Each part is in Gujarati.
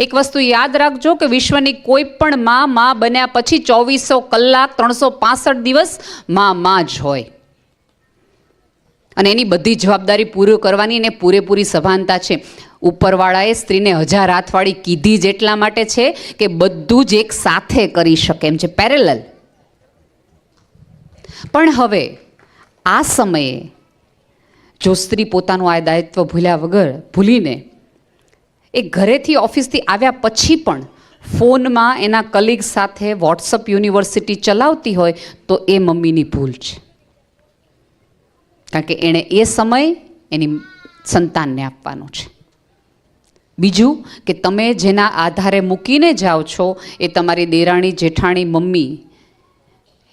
એક વસ્તુ યાદ રાખજો કે વિશ્વની કોઈ પણ માં માં બન્યા પછી ચોવીસો કલાક, ત્રણસો પાસઠ દિવસમાં માં જ હોય. અને એની બધી જવાબદારી પૂરી કરવાની એને પૂરેપૂરી સભાનતા છે. ઉપરવાળાએ સ્ત્રીને હજાર હાથવાળી કીધી જ એટલા માટે છે કે બધું જ એક સાથે કરી શકે એમ છે. પેરેલલ પણ હવે આ સમયે જો સ્ત્રી પોતાનું આ દાયિત્વ ભૂલ્યા વગર ભૂલીને એ ઘરેથી ઓફિસથી આવ્યા પછી પણ ફોનમાં એના કલીગ સાથે વોટ્સઅપ યુનિવર્સિટી ચલાવતી હોય તો એ મમ્મીની ભૂલ છે. કારણ કે એણે એ સમય એની સંતાનને આપવાનો છે. બીજું કે તમે જેના આધારે મૂકીને જાઓ છો એ તમારી દેરાણી, જેઠાણી, મમ્મી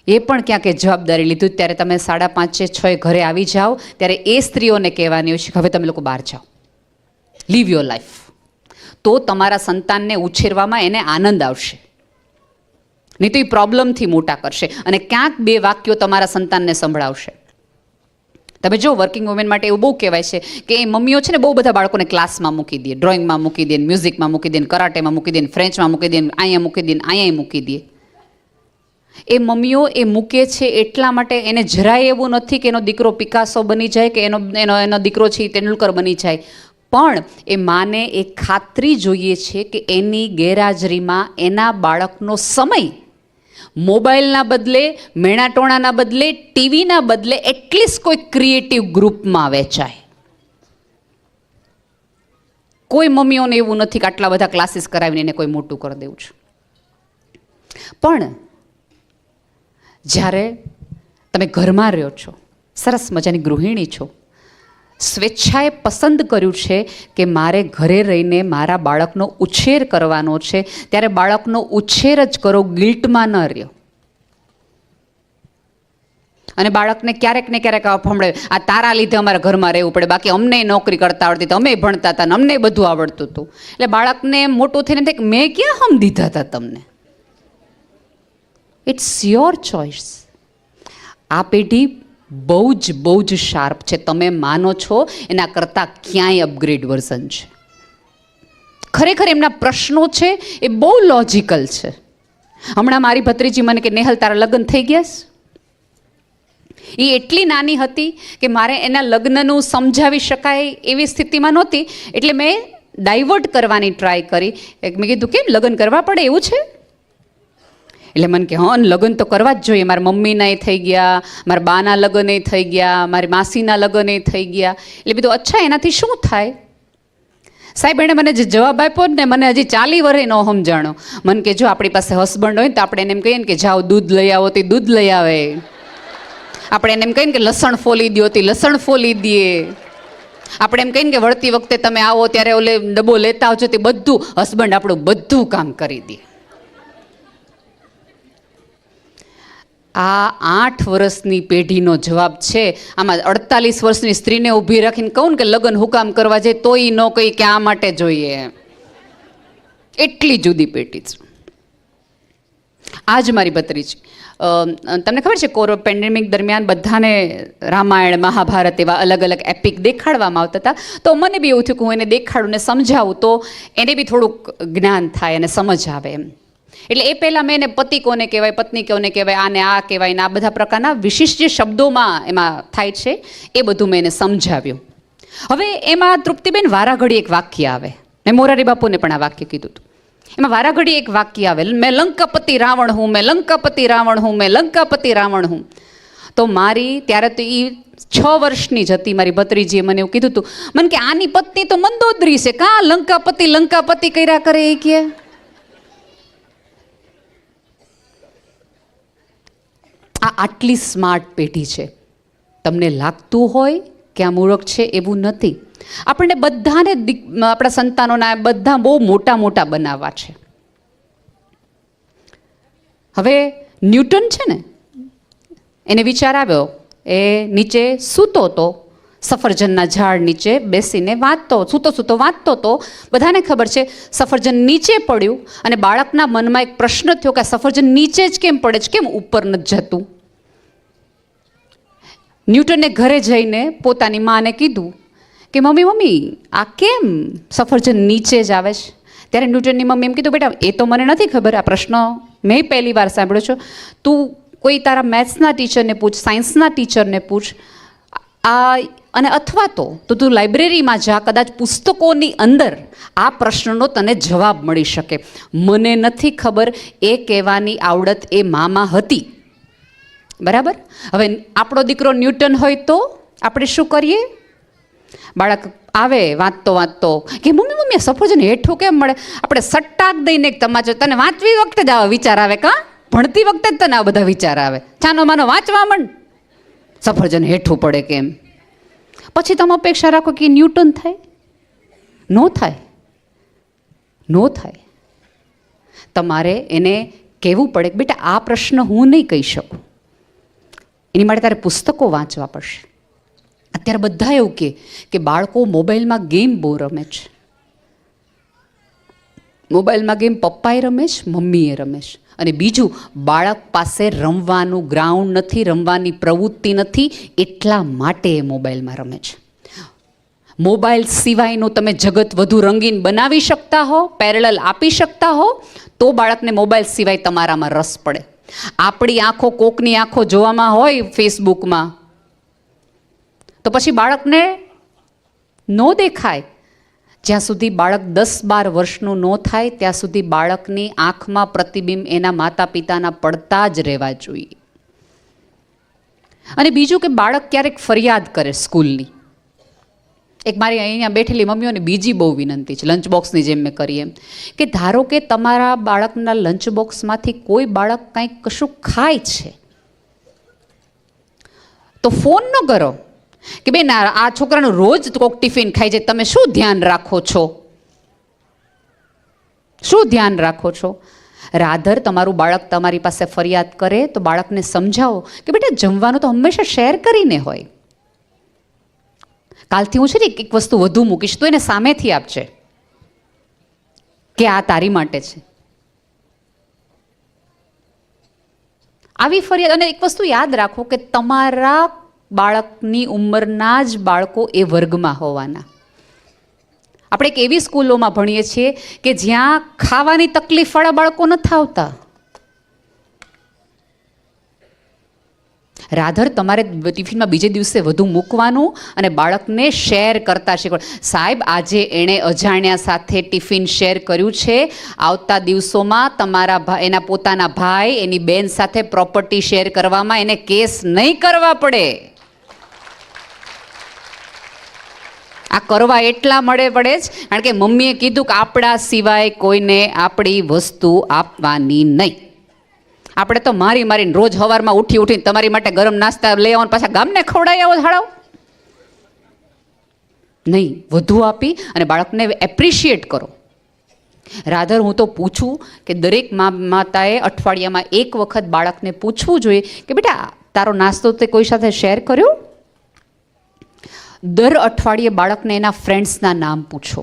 એ પણ ક્યાંક જવાબદારી લીધું. ત્યારે તમે સાડા પાંચે છ ઘરે આવી જાઓ, ત્યારે એ સ્ત્રીઓને કહેવાની હોય છે હવે તમે લોકો બહાર જાઓ. લીવ યોર લાઈફ તો તમારા સંતાનને ઉછેરવામાં એને આનંદ આવશે. નહીં તો એ પ્રોબ્લેમથી મોટા કરશે અને ક્યાંક બે વાક્યો તમારા સંતાનને સંભળાવશે. તમે જો વર્કિંગ વુમેન માટે એવું બહુ કહેવાય છે કે એ મમ્મીઓ છે ને બહુ બધા બાળકોને ક્લાસમાં મૂકી દે, ડ્રોઈંગમાં મૂકી દે, મ્યુઝિકમાં મૂકી દે, કરાટેમાં મૂકી દે, ફ્રેન્ચમાં મૂકી દે, અહીંયા મૂકી દે અહીંયા મૂકી દે. એ મમ્મીઓ એ મૂકે છે એટલા માટે એને જરાય એવું નથી કે એનો દીકરો પિકાસો બની જાય, કે એનો એનો એનો દીકરો છે તેંડુલકર બની જાય. પણ એ માને એ ખાતરી જોઈએ છે કે એની ગેરહાજરીમાં એના બાળકનો સમય મોબાઈલના બદલે, મેણાટોણાના બદલે, ટીવીના બદલે એટલીસ્ટ કોઈ ક્રિએટિવ ગ્રુપમાં વેચાય કોઈ મમ્મીઓને એવું નથી કે આટલા બધા ક્લાસીસ કરાવીને એને કોઈ મોટું કરી દેવું છે. પણ જ્યારે તમે ઘરમાં રહ્યો છો, સરસ મજાની ગૃહિણી છો સ્વેચ્છાએ પસંદ કર્યું છે કે મારે ઘરે રહીને મારા બાળકનો ઉછેર કરવાનો છે. ત્યારે બાળકનો ઉછેર જ કરો, ગિલ્ટમાં ન રહ્યો. અને બાળકને ક્યારેક ને ક્યારેક ફમડે આ તારા લીધે અમારા ઘરમાં રહેવું પડે. બાકી અમને નોકરી કરતા આવડતી તો અમે ભણતા હતા અમને બધું આવડતું હતું. એટલે બાળકને મોટું થઈને થાય મેં ક્યાં હમ દીધા હતા તમને? ઇટ્સ યોર ચોઇસ આ પેઢી બહુ જ બહુ જ શાર્પ છે. તમે માનો છો, એના કરતાં ક્યાંય અપગ્રેડ વર્ઝન છે? ખરેખર એમના પ્રશ્નો છે, એ બહુ લોજિકલ છે. હમણાં મારી ભત્રીજી મને કે, નેહલ, તારા લગ્ન થઈ ગયા એ એટલી નાની હતી કે મારે એના લગ્નનું સમજાવી શકાય એવી સ્થિતિમાં નહોતી. એટલે મેં ડાયવર્ટ કરવાની ટ્રાય કરી. મેં કીધું, કેમ? લગ્ન કરવા પડે એવું છે? એટલે મને કે, હં, લગ્ન તો કરવા જ જોઈએ. મારા મમ્મીના થઈ ગયા, મારા બાના લગ્ન થઈ ગયા, મારી માસીના લગ્ન થઈ ગયા. એટલે બીધું અચ્છા, એનાથી શું થાય? સાહેબ, એણે મને જે જવાબ આપ્યો ને મને હજી ચાલી વરે ન સમજાણો. મને કે, જો આપણી પાસે હસબન્ડ હોય તો આપણે એને એમ કહીએ ને કે, જાઓ, દૂધ લઈ આવો, તે દૂધ લઈ આવે. આપણે એને એમ કહીએ ને કે, લસણ ફોલી દો તે લસણ ફોલી દે આપણે એમ કહીએ ને કે, વળતી વખતે તમે આવો, ત્યારે ઓલે ડબ્બો લેતા આવજો, તે બધું હસબન્ડ આપણું બધું કામ કરી દે. આ આઠ વર્ષની પેઢીનો જવાબ છે. આમાં અડતાલીસ વર્ષની સ્ત્રીને ઊભી રાખીને કહું કે લગ્ન હુકામ કરવા જાય તોય ન કહી કે આ માટે જોઈએ. એટલી જુદી પેઢી છે. આજ મારી ભત્રીજી છે. તમને ખબર છે કોરો પેન્ડેમિક દરમિયાન બધાને રામાયણ, મહાભારત એવા અલગ અલગ એપિક દેખાડવામાં આવતા હતા. તો મને બી એવું થયું કે હું એને દેખાડું ને સમજાવું તો એને બી થોડુંક જ્ઞાન થાય અને સમજ આવે એમ. એટલે એ પહેલાં મેં એને પતિ કોને કહેવાય, પત્ની કોને કહેવાય, આને આ કહેવાય ને આ બધા પ્રકારના વિશિષ્ટ જે શબ્દોમાં એમાં થાય છે, એ બધું મેં એને સમજાવ્યું. હવે એમાં તૃપ્તિબેન વારાઘડી એક વાક્ય આવે. મેં મોરારી બાપુને પણ આ વાક્ય કીધું હતું. એમાં વારાઘડી એક વાક્ય આવે, મેં લંકાપતિ રાવણ હું, મેં લંકાપતિ રાવણ હું, મેં લંકાપતિ રાવણ હું. તો મારી, ત્યારે તો એ છ વર્ષની જ હતી મારી ભત્રીજીએ મને એવું કીધું હતું. મને કે, આની પત્ની તો મંદોદરી છે, કાં લંકાપતિ લંકાપતિ કર્યા કરે એ કે? આટલી સ્માર્ટ પેઢી છે. તમને લાગતું હોય કે આ મૂર્ખ છે એવું નથી. આપણને બધાને આપણા સંતાનોના બધા બહુ મોટા મોટા બનાવવા છે. હવે ન્યૂટન છે ને, એને વિચાર આવ્યો. એ નીચે સૂતો તો, સફરજનના ઝાડ નીચે બેસીને વાંચતો, સૂતો સૂતો વાંચતો તો બધાને ખબર છે સફરજન નીચે પડ્યું અને બાળકના મનમાં એક પ્રશ્ન થયો કે સફરજન નીચે જ કેમ પડે છે? કેમ ઉપર નથી જતું? ન્યૂટને ઘરે જઈને પોતાની માને કીધું કે, મમ્મી મમ્મી, આ કેમ સફરજન નીચે જ આવે છે? ત્યારે ન્યૂટનની મમ્મી એમ કીધું, બેટા, એ તો મને નથી ખબર, આ પ્રશ્ન મેં પહેલી વાર સાંભળ્યો છો. તું કોઈ તારા મેથ્સના ટીચરને પૂછ, સાયન્સના ટીચરને પૂછ. આ, અને અથવા તો તો તું લાઇબ્રેરીમાં જા, કદાચ પુસ્તકોની અંદર આ પ્રશ્નનો તને જવાબ મળી શકે. મને નથી ખબર, એ કહેવાની આવડત એ મામાં હતી. બરાબર? હવે આપણો દીકરો ન્યૂટન હોય તો આપણે શું કરીએ? બાળક આવે, વાંચતો વાંચતો. કે મમ્મી મમ્મી સફરજન હેઠું કેમ મળે? આપણે સટ્ટાક દઈને એક તમાચો તને વાંચવી વખતે જ આવા વિચાર આવે કાં? ભણતી વખતે જ તને આ બધા વિચાર આવે. ચાનો માનો, વાંચવા માંડ સફરજન હેઠું પડે કેમ? પછી તમે અપેક્ષા રાખો કે ન્યૂટન થાય? નો થાય. નો થાય. તમારે એને કહેવું પડે કે, બેટા, આ પ્રશ્ન હું નહીં કહી શકું. એની માટે તારે પુસ્તકો વાંચવા પડશે. અત્યારે બધા એવું કહે કે બાળકો મોબાઈલમાં ગેમ બહુ રમે છે. મોબાઈલમાં ગેમ પપ્પાએ રમે છે, મમ્મીએ રમે છે. અને બીજું, બાળક પાસે રમવાનું ગ્રાઉન્ડ નથી, રમવાની પ્રવૃત્તિ નથી, એટલા માટે એ મોબાઈલમાં રમે છે. મોબાઈલ સિવાયનું તમે જગત વધુ રંગીન બનાવી શકતા હો પેરેલલ આપી શકતા હો, તો બાળકને મોબાઈલ સિવાય તમારામાં રસ પડે. આપણી આંખો કોકની આંખો જોવામાં હોય ફેસબુકમાં, તો પછી બાળકને ન દેખાય. જ્યાં સુધી બાળક દસ બાર વર્ષનું ન થાય, ત્યાં સુધી બાળકની આંખમાં પ્રતિબિંબ એના માતા પિતાના પડતા જ રહેવા જોઈએ. અને બીજું કે બાળક ક્યારેક ફરિયાદ કરે સ્કૂલની. એક મારી અહીંયા બેઠેલી મમ્મીઓને બીજી બહુ વિનંતી છે લંચ બોક્સની જેમ મેં કરી એમ. કે ધારો કે તમારા બાળકના લંચ બોક્સમાંથી કોઈ બાળક કંઈક કશું ખાય છે, તો ફોન ન કરો. કે બેન, આ છોકરાનું રોજ કોક ટિફિન ખાય છે, તમે શું ધ્યાન રાખો છો? શું ધ્યાન રાખો છો? રાધર, તમારું બાળક તમારી પાસે ફરિયાદ કરે તો બાળકને સમજાવો કે બેટા, જમવાનું તો હંમેશા શેર કરીને હોય. કાલથી હું છે ને એક વસ્તુ વધુ મૂકીશ. તો એને સામેથી આપજે કે આ તારી માટે છે. આવી ફરિયાદ અને એક વસ્તુ યાદ રાખો કે તમારા બાળકની ઉંમરના જ બાળકો એ વર્ગમાં હોવાના. આપણે એક એવી સ્કૂલોમાં ભણીએ છીએ કે જ્યાં ખાવાની તકલીફવાળા બાળકો નથી આવતા. રાધર, તમારે ટિફિનમાં બીજે દિવસે વધુ મૂકવાનું અને બાળકને શેર કરતા શીખવા સાહેબ, આજે એણે અજાણ્યા સાથે ટિફિન શેર કર્યું છે. આવતા દિવસોમાં તમારા એના પોતાના ભાઈ, એની બેન સાથે પ્રોપર્ટી શેર કરવામાં એને કેસ નહીં કરવા પડે. આ કરવા એટલા મળે પડે જ, કારણ કે મમ્મીએ કીધું કે આપણા સિવાય કોઈને આપણી વસ્તુ આપવાની નહીં. આપણે તો મારી મારીને રોજ સવારમાં ઉઠી ઉઠીને તમારી માટે ગરમ નાસ્તા લઈ આવો પાછા ગામને ખવડાવી આવો હાડાવ નહીં, વધુ આપી અને બાળકને એપ્રિશિએટ કરો. રાધર, હું તો પૂછું કે દરેક મા, માતાએ અઠવાડિયામાં એક વખત બાળકને પૂછવું જોઈએ કે બેટા, તારો નાસ્તો તે કોઈ સાથે શેર કર્યો? દર અઠવાડિયે બાળકને એના ફ્રેન્ડ્સના નામ પૂછો.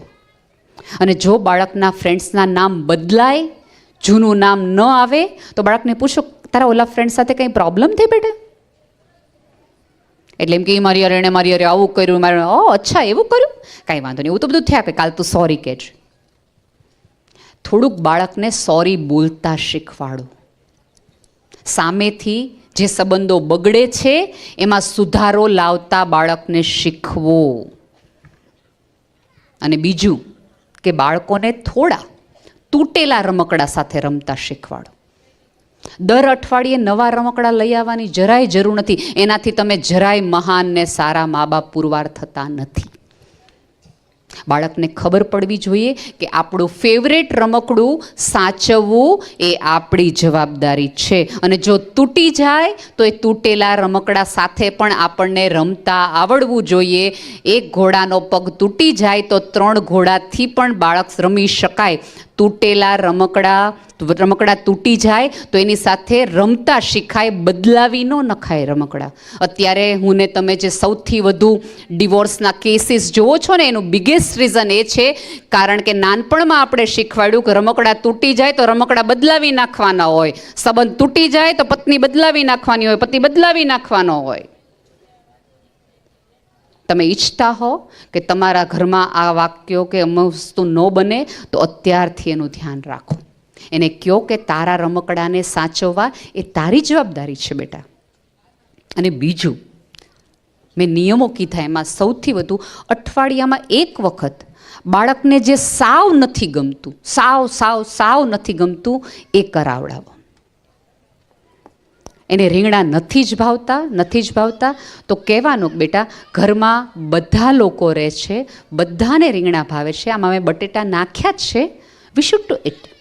અને જો બાળકના ફ્રેન્ડ્સના નામ બદલાય જૂનું નામ ન આવે, તો બાળકને પૂછો, તારા ઓલા ફ્રેન્ડ સાથે કંઈ પ્રોબ્લેમ થઈ બેટા? એટલે એમ કે મારી અરે એણે મારી અરે આવું કર્યું, મારે ઓ અચ્છા, એવું કર્યું? કાંઈ વાંધો નહીં, એવું તો બધું થયા કે કાલ તું સોરી કહેજ. થોડુંક બાળકને સોરી બોલતા શીખવાડો. સામેથી જે સંબંધો બગડે છે, એમાં સુધારો લાવતા બાળકને શીખવો. અને બીજું કે બાળકોને થોડા તૂટેલા રમકડા સાથે રમતા શીખવાડો. દર અઠવાડિયે નવા રમકડા લઈ આવવાની જરાય જરૂર નથી. એનાથી તમે જરાય મહાન ને સારા મા બાપ પુરવાર થતા નથી. બાળકને ખબર પડવી જોઈએ કે આપણું ફેવરેટ રમકડું સાચવવું એ આપણી જવાબદારી છે. અને જો તૂટી જાય, તો એ તૂટેલા રમકડા સાથે પણ આપણને રમતા આવડવું જોઈએ. એક ઘોડાનો પગ તૂટી જાય, તો ત્રણ ઘોડાથી પણ બાળક રમી શકાય. તૂટેલા રમકડા રમકડા તૂટી જાય તો એની સાથે રમતા શીખાય બદલાવી ન નખાય રમકડા. અત્યારે હું ને તમે જે સૌથી વધુ ડિવોર્સના કેસીસ જોવો છો ને, એનું બિગેસ્ટ રીઝન એ છે, કારણ કે નાનપણમાં આપણે શીખવાડ્યું કે રમકડા તૂટી જાય તો રમકડા બદલાવી નાખવાના હોય. સંબંધ તૂટી જાય તો પત્ની બદલાવી નાખવાની હોય, પતિ બદલાવી નાખવાનો હોય. તમે ઈચ્છતા હો કે તમારા ઘરમાં આ વાક્યો કે વસ્તુ ન બને, તો અત્યારથી એનું ધ્યાન રાખો. એને કહો કે તારા રમકડાને સાચવવા એ તારી જવાબદારી છે બેટા. અને બીજું, મેં નિયમો કીધા એમાં સૌથી વધુ અઠવાડિયામાં એક વખત બાળકને જે સાવ નથી ગમતું, સાવ સાવ સાવ નથી ગમતું એ કરાવડાવો. એને રીંગણા નથી જ ભાવતા, નથી જ ભાવતા. તો કહેવાનું બેટા, ઘરમાં બધા લોકો રહે છે, બધાને રીંગણા ભાવે છે, આમાં મેં બટેટા નાખ્યા જ છે. વી શુડ ટુ ઇટ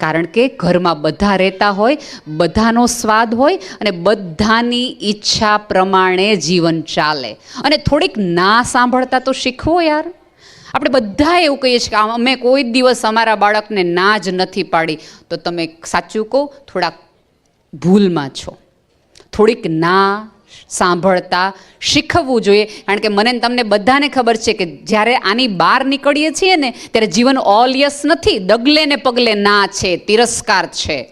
કારણ કે ઘરમાં બધા રહેતા હોય, બધાનો સ્વાદ હોય અને બધાની ઈચ્છા પ્રમાણે જીવન ચાલે. અને થોડીક ના સાંભળતા તો શીખવો યાર. આપણે બધા એવું કહીએ છીએ કે અમે કોઈ દિવસ અમારા બાળકને ના જ નથી પાડી. તો તમે સાચું કહો, થોડાક ભૂલમાં છો. થોડીક ના સાંભળતા શીખવવું જોઈએ. કારણ કે મને તમને બધાને ખબર છે કે જ્યારે આની બહાર નીકળીએ છીએ ને, ત્યારે જીવન ઓલ યસ નથી, ડગલે ને પગલે ના છે, તિરસ્કાર છે.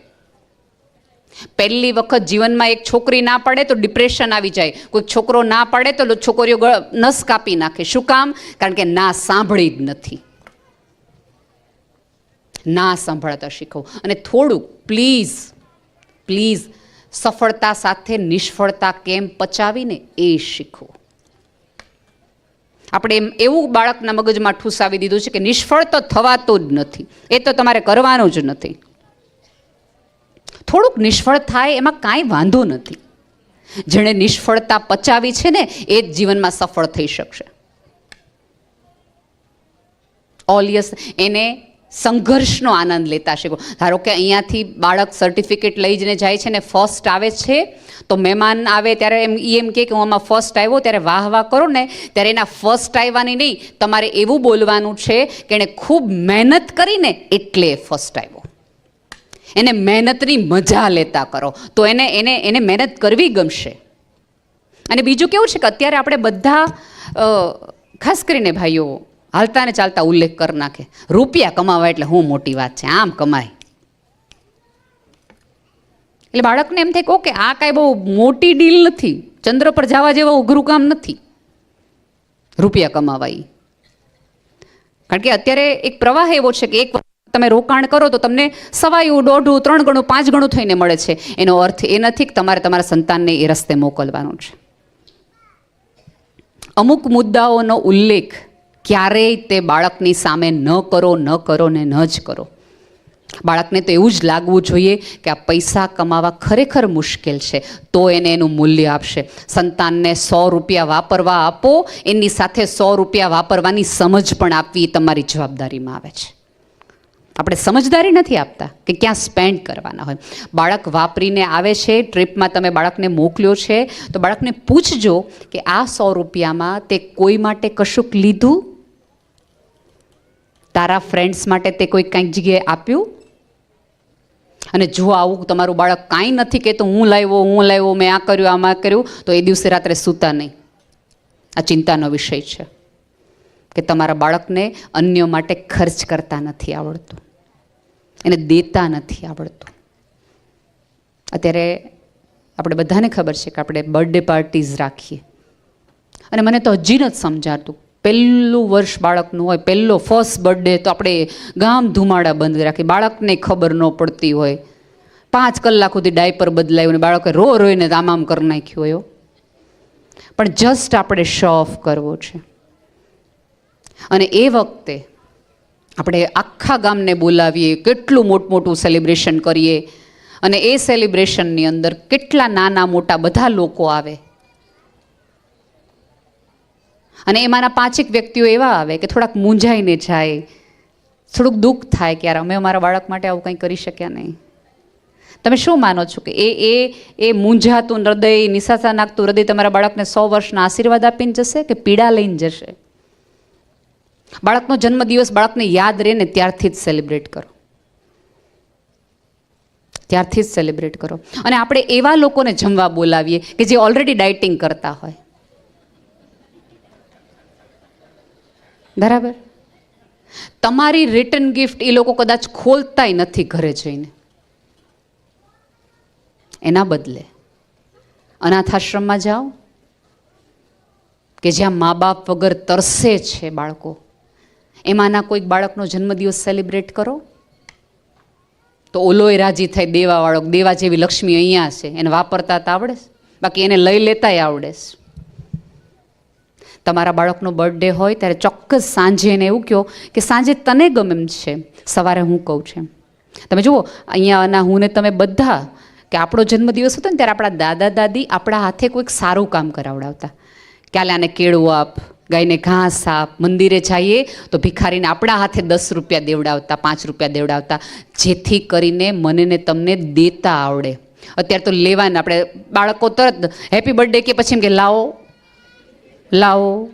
પહેલી વખત જીવનમાં એક છોકરી ના પાડે તો ડિપ્રેશન આવી જાય. કોઈ છોકરો ના પાડે તો છોકરીઓ નસ કાપી નાખે. શું કામ? કારણ કે ના સાંભળી જ નથી. ના સાંભળતા શીખો અને થોડુંક પ્લીઝ પ્લીઝ સફળતા સાથે નિષ્ફળતા કેમ પચાવીને એ શીખો આપણે એમ એવું બાળકના મગજમાં ઠૂસાવી દીધું છે કે નિષ્ફળ તો થવાતું જ નથી. એ તો તમારે કરવાનું જ નથી. થોડુંક નિષ્ફળ થાય એમાં કાંઈ વાંધો નથી. જેણે નિષ્ફળતા પચાવી છે ને, એ જ જીવનમાં સફળ થઈ શકશે. ઓલિયસ એને સંઘર્ષનો આનંદ લેતા શીખો. ધારો કે અહીંયાથી બાળક સર્ટિફિકેટ લઈને જાય છે ને ફર્સ્ટ આવે છે, તો મહેમાન આવે ત્યારે એમ ઈ એમ કે હું આમાં ફર્સ્ટ આવ્યો, ત્યારે વાહ વાહ કરો ને, ત્યારે એના ફર્સ્ટ આવ્યાની નહીં, તમારે એવું બોલવાનું છે કે એણે ખૂબ મહેનત કરીને એટલે ફર્સ્ટ આવ્યો. એને મહેનતની મજા લેતા કરો. તો એને એને એને મહેનત કરવી ગમશે. અને બીજું કેવું છે કે અત્યારે આપણે બધા ખાસ કરીને ભાઈઓ હાલતા ને ચાલતા ઉલ્લેખ કરી નાખે. રૂપિયા કમાવા એટલે હું મોટી વાત છે, આમ કમાય. એટલે બાળકને એમ થાય કે આ કાંઈ બહુ મોટી ડીલ નથી. ચંદ્ર પર જવા જેવા અઘરું કામ નથી. રૂપિયા કમાવા કારણ કે અત્યારે એક પ્રવાહ એવો છે કે એક તમે રોકાણ કરો તો તમને સવાયું, દોઢું, ત્રણ ગણું, પાંચ ગણું થઈને મળે છે. એનો અર્થ એ નથી કે તમારે તમારા સંતાનને એ રસ્તે મોકલવાનું છે. અમુક મુદ્દાઓનો ઉલ્લેખ ક્યારેય તે બાળકની સામે ન કરો ન કરો ને ન જ કરો. બાળકને તો એવું જ લાગવું જોઈએ કે આ પૈસા કમાવા ખરેખર મુશ્કેલ છે. તો એને એનું મૂલ્ય આપશે. સંતાનને સો રૂપિયા વાપરવા આપો, એની સાથે સો રૂપિયા વાપરવાની સમજ પણ આપવી તમારી જવાબદારીમાં આવે છે. આપણે સમજદારી નથી આપતા કે ક્યાં સ્પેન્ડ કરવાના હોય. બાળક વાપરીને આવે છે, ટ્રીપમાં તમે બાળકને મોકલ્યો છે, તો બાળકને પૂછજો કે આ સો રૂપિયામાં તે કોઈ માટે કશુંક લીધું? તારા ફ્રેન્ડ્સ માટે તે કોઈ કંઈક જગ્યાએ આપ્યું? અને જો આવું તમારું બાળક કાંઈ નથી કહેતું, હું લાવ્યો હું લાવ્યો, મેં આ કર્યું, આમાં કર્યું, તો એ દિવસે રાત્રે સૂતા નહીં. આ ચિંતાનો વિષય છે કે તમારા બાળકને અન્ય માટે ખર્ચ કરતા નથી આવડતું. એને દેતા નથી આવડતું. અત્યારે આપણે બધાને ખબર છે કે આપણે બર્થડે પાર્ટીઝ રાખીએ. અને મને તો હજી નથી સમજાતું પહેલું વર્ષ બાળકનું હોય, પહેલો ફર્સ્ટ બર્થડે તો આપણે ગામ ધુમાડા બંધ રાખીએ. બાળકને ખબર ન પડતી હોય. પાંચ કલાક સુધી ડાયપર બદલાયું ને બાળકે રો રોઈને આમ આમ કરી નાખ્યું હોય પણ જસ્ટ આપણે શો ઓફ કરવો છે. અને એ વખતે આપણે આખા ગામને બોલાવીએ, કેટલું મોટમોટું સેલિબ્રેશન કરીએ. અને એ સેલિબ્રેશનની અંદર કેટલા નાના મોટા બધા લોકો આવે. અને એમાંના પાંચેક વ્યક્તિઓ એવા આવે કે થોડાક મૂંઝાઈને જાય, થોડુંક દુઃખ થાય કે યાર અમે અમારા બાળક માટે આવું કંઈ કરી શક્યા નહીં. તમે શું માનો છો કે એ એ એ મૂંઝાતું હૃદય, નિશાસા નાખતું હૃદય તમારા બાળકને સો વર્ષના આશીર્વાદ આપીને જશે કે પીડા લઈને જશે? બાળકનો જન્મદિવસ બાળકને યાદ રહે ને ત્યારથી જ સેલિબ્રેટ કરો. ત્યારથી જ સેલિબ્રેટ કરો. અને આપણે એવા લોકોને જમવા બોલાવીએ કે જે ઓલરેડી ડાયટિંગ કરતા હોય. બરાબર? તમારી રિટર્ન ગિફ્ટ એ લોકો કદાચ ખોલતાય નથી ઘરે જઈને. એના બદલે અનાથ આશ્રમમાં જાઓ કે જ્યાં મા બાપ વગર તરસે છે બાળકો. એમાંના કોઈક બાળકનો જન્મદિવસ સેલિબ્રેટ કરો. તો ઓલોય રાજી થાય દેવાવાળો, દેવા જેવી લક્ષ્મી અહીંયા છે એને વાપરતા તો આવડે બાકી એને લઈ લેતાય આવડે છે તમારા બાળકનો બર્થડે હોય ત્યારે ચોક્કસ સાંજે એને એવું કહો કે સાંજે તને ગમે એમ છે. સવારે હું કહું છું. તમે જુઓ, અહીંયાના હું ને તમે બધા કે આપણો જન્મદિવસ હતો ને ત્યારે આપણા દાદા, દાદી આપણા હાથે કોઈક સારું કામ કરાવડાવતા. કે આલે આને કેળું આપ, ગાયને ઘાસ આપ, મંદિરે જઈએ તો ભિખારીને આપણા હાથે દસ રૂપિયા દેવડાવતા, પાંચ રૂપિયા દેવડાવતા. જેથી કરીને મને ને તમને દેતા આવડે. અત્યારે તો લેવાને, આપણે બાળકો તરત હેપી બર્થડે કે પછી એમ કે લાવો લાવો.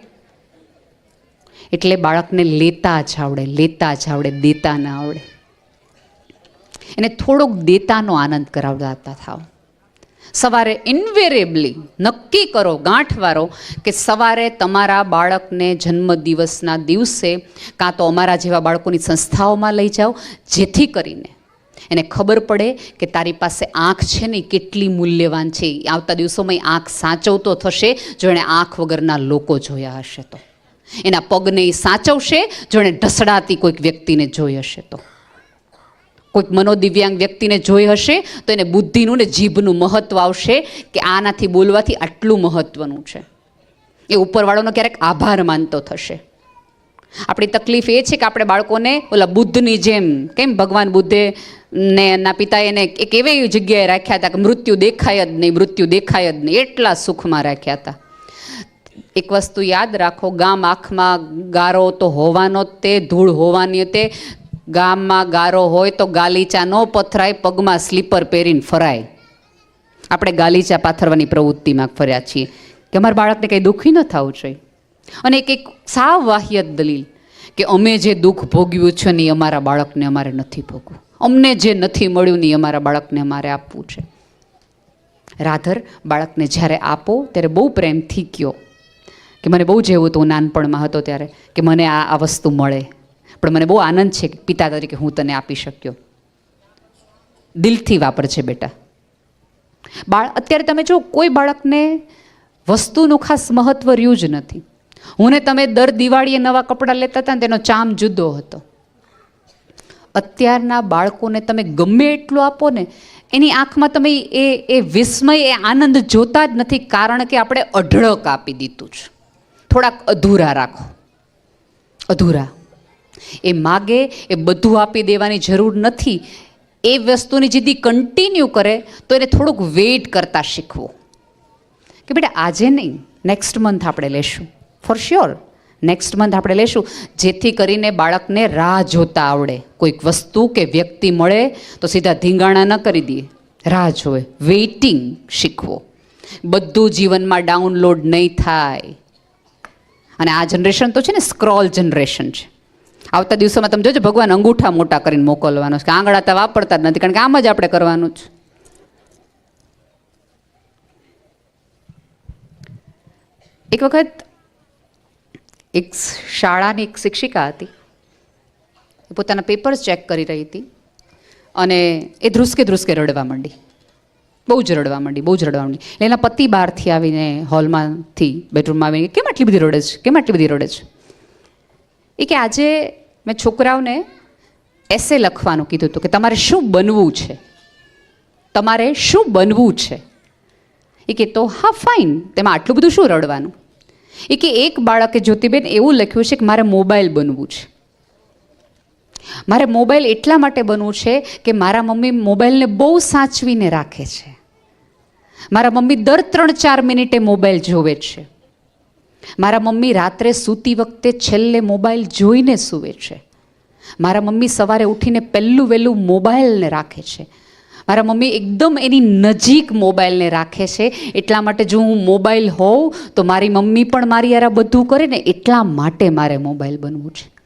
એટલે બાળકને લેતા જ આવડે, લેતા જ આવડે, દેતા ના આવડે. એને થોડોક દેતાનો આનંદ કરાવડાતા થાવ. સવારે ઇન્વેરેબલી નક્કી કરો, ગાંઠવારો, કે સવારે તમારા બાળકને જન્મદિવસના દિવસે કાં તો અમારા જેવા બાળકોની સંસ્થાઓમાં લઈ જાઓ, જેથી કરીને એને ખબર પડે કે તારી પાસે આંખ છે ને કેટલી મૂલ્યવાન છે. આવતા દિવસોમાં આંખ સાચવતો થશે, જો એણે આંખ વગરના લોકો જોયા હશે તો. એના પગને એ સાચવશે, જો એણે ઢસડાતી કોઈક વ્યક્તિને જોઈ હશે તો. કોઈક મનોદિવ્યાંગ વ્યક્તિને જોઈ હશે, તો એને બુદ્ધિનું ને જીભનું મહત્વ આવશે કે આનાથી બોલવાથી આટલું મહત્વનું છે. એ ઉપરવાળોનો ક્યારેક આભાર માનતો થશે. આપણી તકલીફ એ છે કે આપણે બાળકોને ઓલા બુદ્ધની જેમ, કેમ ભગવાન બુદ્ધે ને એના પિતાએ એને એક એવી જગ્યાએ રાખ્યા હતા કે મૃત્યુ દેખાય જ નહીં, મૃત્યુ દેખાય જ નહીં, એટલા સુખમાં રાખ્યા હતા. એક વસ્તુ યાદ રાખો, ગામ આંખમાં ગારો તો હોવાનો જ તે, ધૂળ હોવાની તે. ગામમાં ગારો હોય તો ગાલીચા ન પથરાય, પગમાં સ્લીપર પહેરીને ફરાય. આપણે ગાલીચા પાથરવાની પ્રવૃત્તિમાં ફર્યા છીએ. કે અમારા બાળકને કંઈ દુઃખી ન થવું જોઈએ? અને એક એક સાવ વાહિયત દલીલ કે અમે જે દુઃખ ભોગ્યું છે ને એ અમારા બાળકને અમારે નથી ભોગવું. અમને જે નથી મળ્યું ને એ અમારા બાળકને અમારે આપવું છે. રાધર, બાળકને જ્યારે આપો, ત્યારે બહુ પ્રેમથી કયો કે મને બહુ જેવું હતું નાનપણમાં હતો ત્યારે, કે મને આ આ વસ્તુ મળે. પણ મને બહુ આનંદ છે કે પિતા તરીકે હું તને આપી શક્યો. દિલથી વાપરજે બેટા. બાળ, અત્યારે તમે જો કોઈ બાળકને વસ્તુનું ખાસ મહત્વ રહ્યું જ નથી. હું ને તમે દર દિવાળીએ નવા કપડાં લેતા હતા ને તેનો ચામ જુદો હતો. અત્યારના બાળકોને તમે ગમે એટલું આપો ને, એની આંખમાં તમે એ એ વિસ્મય, એ આનંદ જોતા જ નથી કારણ કે આપણે અઢળક આપી દીધું છે. થોડાક અધૂરા રાખો. અધૂરા. એ માગે, એ બધું આપી દેવાની જરૂર નથી. એ વસ્તુની જીદી કન્ટિન્યુ કરે, તો એને થોડુંક વેઇટ કરતા શીખવું. કે બેટા આજે નહીં નેક્સ્ટ મંથ આપણે લેશું. ફોર શ્યોર નેક્સ્ટ મંથ આપણે લેશું. જેથી કરીને બાળકને રાહ જોતા આવડે. કોઈક વસ્તુ કે વ્યક્તિ મળે તો સીધા ધીંગાણા ન કરી દઈએ. રાહ જોવે. વેઇટિંગ શીખવો. બધું જીવનમાં ડાઉનલોડ નહીં થાય. અને આ જનરેશન તો છે ને સ્ક્રોલ જનરેશન છે. આવતા દિવસોમાં તમે જોજો, ભગવાન અંગૂઠા મોટા કરીને મોકલવાનો છે. કે આંગળા તો વાપરતા જ નથી, કારણ કે આમ જ આપણે કરવાનું છે એક વખત એક શાળાની એક શિક્ષિકા હતી. એ પોતાના પેપર્સ ચેક કરી રહી હતી અને એ ધ્રુસકે ધ્રુસકે રડવા માંડી. બહુ જ રડવા માંડી, બહુ જ રડવા માંડી. એટલે એના પતિ બહારથી આવીને હોલમાંથી બેડરૂમમાં આવીને, કેમ આટલી બધી રડે છે? કેમ આટલી બધી રડે છે? એ કે, આજે મેં છોકરાઓને એસે લખવાનું કીધું હતું કે, તમારે શું બનવું છે? તમારે શું બનવું છે? એ કે, તો હા ફાઇન તેમાં આટલું બધું શું રડવાનું? એ કે એક બાળકે જ્યોતિબેન એવું લખ્યું છે કે મારે મોબાઈલ બનવું છે. મારે મોબાઈલ એટલા માટે બનવું છે કે મારા મમ્મી મોબાઈલને બહુ સાચવીને રાખે છે. મારા મમ્મી દર ત્રણ ચાર મિનિટે મોબાઈલ જોવે છે. મારા મમ્મી રાત્રે સૂતી વખતે છેલ્લે મોબાઈલ જોઈને સૂવે છે. મારા મમ્મી સવારે ઉઠીને પહેલું વહેલું મોબાઈલને રાખે છે. મારા મમ્મી એકદમ એની નજીક મોબાઈલને રાખે છે. એટલા માટે જો હું મોબાઈલ હોઉં, તો મારી મમ્મી પણ મારી યાર બધું કરે ને એટલા માટે મારે મોબાઈલ બનવું છે.